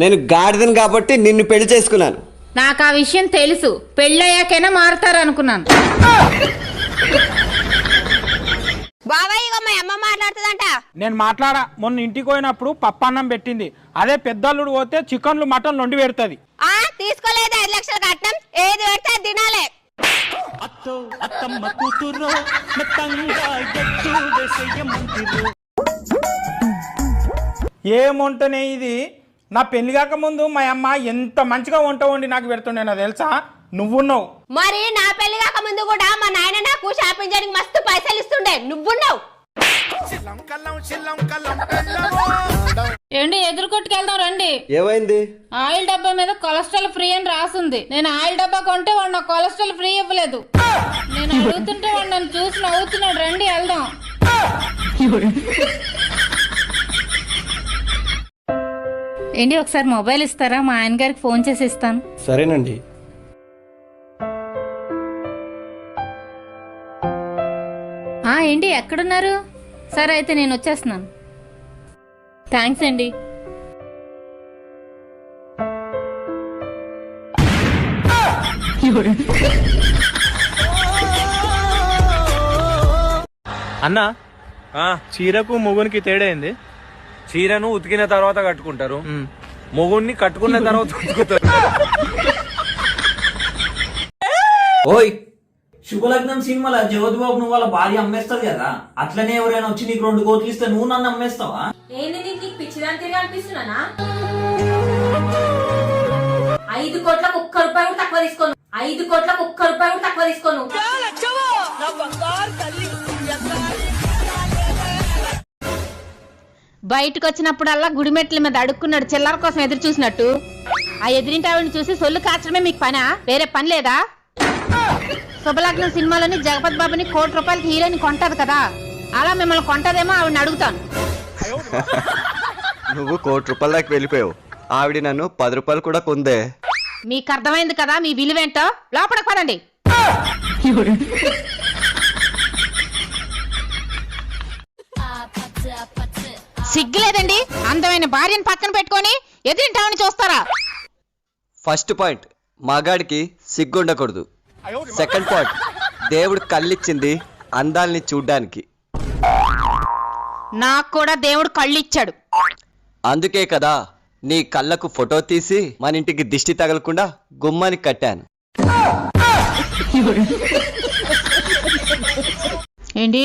నేను గాడిదను కాబట్టి నిన్ను పెళ్ళి చేసుకున్నాను. నాకు ఆ విషయం తెలుసు. పెళ్ళయ్యాకైనా మారుతారు అనుకున్నాను బాబాయ్ ఇగో మా అమ్మ మాట్లాడుతుందంట. నేను మాట్లాడా మొన్న ఇంటికి పోయినప్పుడు పప్పన్నం పెట్టింది. అదే పెద్దల్లుడు పోతే చికెన్లు మటన్లు వండి పెడుతుంది. ఆ తీసుకోలేదు ఐదు లక్షలు కట్నం. ఏది పెడితే అది తినాలే. ఏం వంటనే ఇది? నా పెళ్ళి కాక ముందు మా అమ్మ ఎంత మంచిగా వంట వండి నాకు పెడుతుండే నాకు తెలుసా? నువ్వున్నావు. మరి నా పెళ్ళి కాక ముందు కూడా మా నాయన నాకు షాపింగ్ చేయడానికి మస్తు పైసలు ఇస్తుండే. నువ్వున్నావు. ఏంటి ఎదురు కొట్టుకెళ్దాం రండి. ఏమైంది? ఆయిల్ డబ్బా మీద కొలెస్ట్రాల్ ఫ్రీ అని రాసుంది. నేను ఆయిల్ డబ్బా కొంటే వాడు నాకు కొలెస్ట్రాల్ ఫ్రీ ఇవ్వలేదు. నేను అడుగుతుంటే వాడు నన్ను చూసి నవ్వుతున్నాడు. రండి వెళ్దాం. ఏంటి ఒకసారి మొబైల్ ఇస్తారా? మా ఆయన గారికి ఫోన్ చేసి ఇస్తాను. సరేనండి. ఆ ఏంటి ఎక్కడున్నారు? సరే అయితే నేను వచ్చేస్తున్నాను. థ్యాంక్స్ అండి. అన్నా చీరకు ముగునికి తేడా ఏంది? చీరను ఉతికిన తర్వాత కట్టుకుంటారు. మొగుణ్ణి కట్టుకున్న తర్వాత ఉతుకుతారు. ఓయ్ శుభలగ్నం సినిమాలో జ్యోతి బాబు నువ్వు వాళ్ళ భార్య అమ్మేస్తుంది కదా? అట్లనే ఎవరైనా వచ్చి నీకు రెండు కోట్లు ఇస్తే నువ్వు నన్ను అమ్మేస్తావా? ఐదు కోట్లకు ఒక్క రూపాయి కూడా తక్కువ తీసుకోను ఐదు కోట్లకు ఒక్క రూపాయి కూడా తక్కువ తీసుకోను బయటకు వచ్చినప్పుడల్లా గుడిమెట్ల మీద అడుక్కున్నాడు చిల్లర కోసం ఎదురు చూసినట్టు. ఆ ఎదిరింటి ఆవిడని చూసి సొల్లు కాచడమే మీకు పనా? వేరే పని లేదా? శుభలగ్నం సినిమాలోని జగపతి బాబుని కోటి రూపాయలకి హీరోని కొంటది కదా. అలా మిమ్మల్ని కొంటదేమో ఆవిడని అడుగుతాను. నువ్వు కోటి రూపాయల దాకా వెళ్ళిపోయావు. ఆవిడ నన్ను పది రూపాయలు కూడా కొందే. మీకు అర్థమైంది కదా మీ విలువేంటో? లోపలికి పదండి. సిగ్గులేదండి అందమైన భార్యను పక్కన పెట్టుకొని ఎదిరింటి ఆవిడని చూస్తారా? ఫస్ట్ పాయింట్ మగాడికి సిగ్గుండకూడదు సెకండ్ పాయింట్ దేవుడు కళ్ళిచ్చింది అందాల్ని చూడ్డానికి. నాకు కూడా దేవుడు కళ్ళు ఇచ్చాడు అందుకే కదా నీ కళ్ళకు ఫోటో తీసి మన ఇంటికి దిష్టి తగలకుండా గుమ్మానికి కట్టాను. ఏంటి?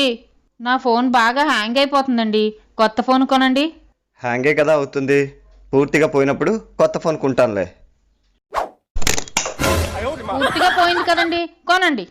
నా ఫోన్ బాగా హ్యాంగ్ అయిపోతుందండి. కొత్త ఫోన్ కొనండి. హ్యాంగే కదా అవుతుంది. పూర్తిగా పోయినప్పుడు కొత్త ఫోన్ కొంటానులే. పూర్తిగా పోయింది కదండి. కొనండి.